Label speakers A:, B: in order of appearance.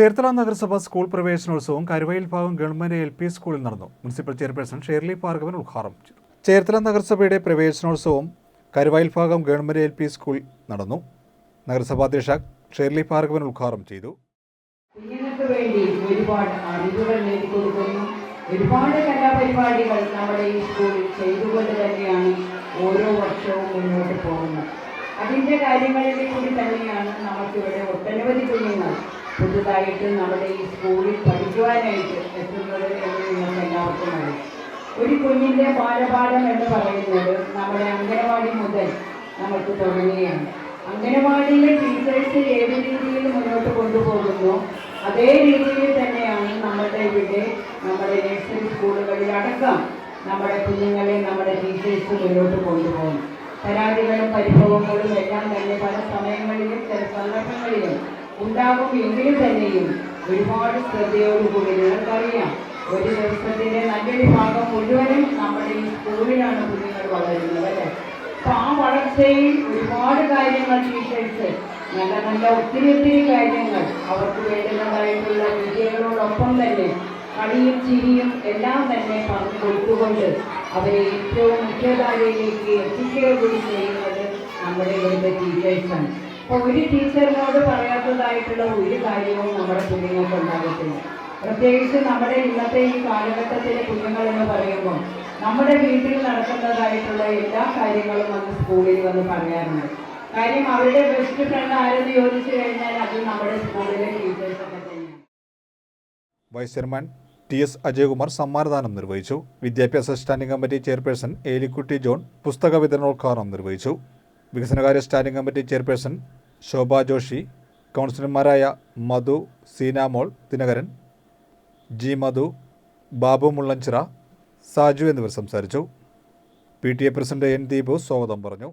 A: ചേർത്തല നഗരസഭ സ്കൂൾ പ്രവേശനോത്സവം കരുവയിൽ ഭാഗം ഗവൺമെന്റ് എൽ പി സ്കൂളിൽ നടന്നു. മുനിസിപ്പൽ ചെയർപേഴ്സൺ ഷേർലി ഭാർഗവൻ ഉദ്ഘാടനം ചെയ്തു. ചേർത്തല നഗരസഭയുടെ പ്രവേശനോത്സവം കരുവയിൽ ഭാഗം ഗവൺമെന്റ് എൽ പി സ്കൂൾ നടന്നു. നഗരസഭാ അധ്യക്ഷ ഷേർലി ഭാർഗവൻ ഉദ്ഘാടനം ചെയ്തു.
B: കുഞ്ഞുങ്ങൾക്ക് വേണ്ടി ഒരുപാട് ഒരുപാട് കലാപരിപാടികൾ നമ്മുടെ ഈ സ്കൂളിൽ ചെയ്തുകൊണ്ട് തന്നെയാണ് ഓരോ വർഷവും മുന്നോട്ട് പോകുന്നത്. അതിന്റെ കാര്യങ്ങളിലെ കൂടി തന്നെയാണ് നമുക്കിവിടെ ഒട്ടനവധി പുതുതായിട്ട് നമ്മുടെ ഈ സ്കൂളിൽ പഠിക്കുവാനായിട്ട് എത്തുന്നത് എന്ന് നിങ്ങൾക്ക് എല്ലാവർക്കും അറിയാം. ഒരു കുഞ്ഞിന്റെ ബാലപാഠം എന്ന് പറയുന്നത് നമ്മുടെ അംഗനവാടി മുതൽ നമുക്ക് തുടങ്ങുകയാണ്. അംഗനവാടിയിലെ ടീച്ചേഴ്സ് ഏത് രീതിയിൽ മുന്നോട്ട് കൊണ്ടുപോകുന്നു അതേ രീതിയിൽ തന്നെയാണ് നമ്മുടെ ഇവിടെ നമ്മുടെ നഴ്സറി സ്കൂളുകളിലടക്കം നമ്മുടെ കുഞ്ഞുങ്ങളെ നമ്മുടെ ടീച്ചേഴ്സ് മുന്നോട്ട് കൊണ്ടുപോകും പരാതികളും പരിഭവങ്ങളും എല്ലാം തന്നെ പല സമയങ്ങളിലും ചില സന്ദർഭങ്ങളിലും ഉണ്ടാകും എങ്കിലും തന്നെയും ഒരുപാട് ശ്രദ്ധയോടുകൂടി നിങ്ങൾക്കറിയാം. ഒരു ദിവസത്തിന്റെ നല്ലൊരു ഭാഗം മുഴുവനും നമ്മുടെ ഈ സ്കൂളിലാണ് കുഞ്ഞുങ്ങൾ വളരുന്നത് അല്ലേ? അപ്പൊ ആ വളർച്ചയിൽ ഒരുപാട് കാര്യങ്ങൾ ടീച്ചേഴ്സ് നല്ല നല്ല ഒത്തിരി ഒത്തിരി കാര്യങ്ങൾ അവർക്ക് വേണ്ടുന്നതായിട്ടുള്ള വിജയങ്ങളോടൊപ്പം തന്നെ കളിയും ചിരിയും എല്ലാം തന്നെ പറഞ്ഞു കൊടുത്തുകൊണ്ട് അവരെ ഏറ്റവും മുഖ്യധാരയിലേക്ക് എത്തിക്കുക കൂടി ചെയ്യുന്നത് നമ്മുടെ ഇവിടുത്തെ ടീച്ചേഴ്സാണ് അപ്പോൾ ഒരു ടീച്ചറിനോട് പറയാത്തതായിട്ടുള്ള ഒരു കാര്യവും നമ്മുടെ കുഞ്ഞുങ്ങൾക്ക് ഉണ്ടാകത്തില്ല. പ്രത്യേകിച്ച് നമ്മുടെ ഇന്നത്തെ ഈ കാലഘട്ടത്തിലെ കുഞ്ഞുങ്ങൾ എന്ന് പറയുമ്പോൾ നമ്മുടെ വീട്ടിൽ നടക്കുന്നതായിട്ടുള്ള എല്ലാ കാര്യങ്ങളും വന്ന് സ്കൂളിൽ വന്ന് പറയാറുണ്ട്. കാര്യം അവരുടെ ബെസ്റ്റ് ഫ്രണ്ട് ആരെന്ന് ചോദിച്ചു കഴിഞ്ഞാൽ അത് നമ്മുടെ സ്കൂളിലെ ടീച്ചേഴ്സൊക്കെ തന്നെയാണ്.
A: ചെയർമാൻ ടി എസ് അജയകുമാർ സമ്മാനദാനം നിർവഹിച്ചു. വിദ്യാഭ്യാസ standing committee chairperson Elikutty John പുസ്തക വിതരണോദ്ഘാടനം നിർവഹിച്ചു. വികസനകാര്യ standing committee chairperson Shobha Joshi കൗൺസിലർമാരായ മധു സീനാമോൾ ദിനകരൻ ജി മധു ബാബു മുള്ളഞ്ചിറ സാജു എന്നിവർ സംസാരിച്ചു. P T A president N Deepu സ്വാഗതം പറഞ്ഞു.